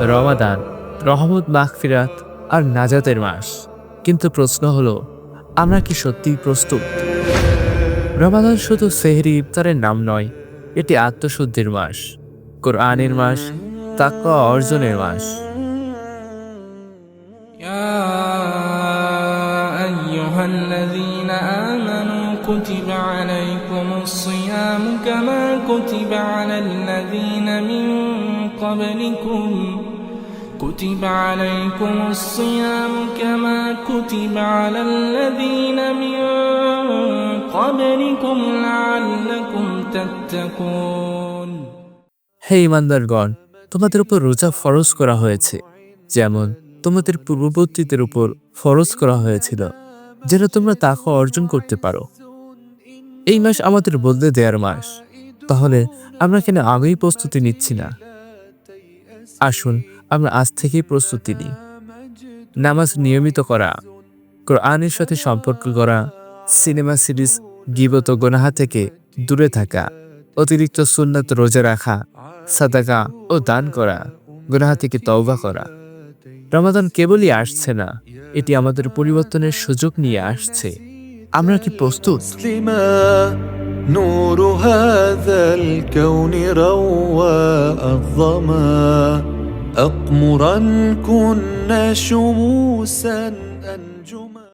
রমাদান, রহমত মাহফিরাত আর নাজাতের মাস। কিন্তু প্রশ্ন হলো, আমরা কি সত্যিই প্রস্তুত? রমাদান শুধু সেহরি ইফতারের নাম নয়, এটি আত্মশুদ্ধির মাস, কোরআনের মাস তাক্কা অর্জনের মাস। الذين آمنوا كتب عليكم الصيام كما كتب على الذين من قبلكم كتب عليكم الصيام كما كتب على الذين من قبلكم لعلكم تتقون হে ইমানদারগণ তোমাদের উপর রোজা ফরজ করা হয়েছে যেমন তোমাদের পূর্ববর্তীদের উপর ফরজ করা হয়েছিল যেন তোমরা তাকে অর্জন করতে পারো। এই মাস আমাদের বদলে দেওয়ার মাস। তাহলে আমরা কেন আগেই প্রস্তুতি নিচ্ছি না? আসুন, আমরা আজ থেকেই প্রস্তুতি নিই। নামাজ নিয়মিত করা, কোরআনের সাথে সম্পর্ক করা সিনেমা সিরিজ, গিবত গোনাহা থেকে দূরে থাকা, অতিরিক্ত সুন্নাত রোজা রাখা, সাদাকা ও দান করা, গুনাহা থেকে তওবা করা। রমাদান কেবলই আসছে না এটি আমাদের পরিবর্তনের সুযোগ নিয়ে আসছে আমরা কি প্রস্তুত مسلما نور هذا الكون رواء الظما أقمرا كنا شموسا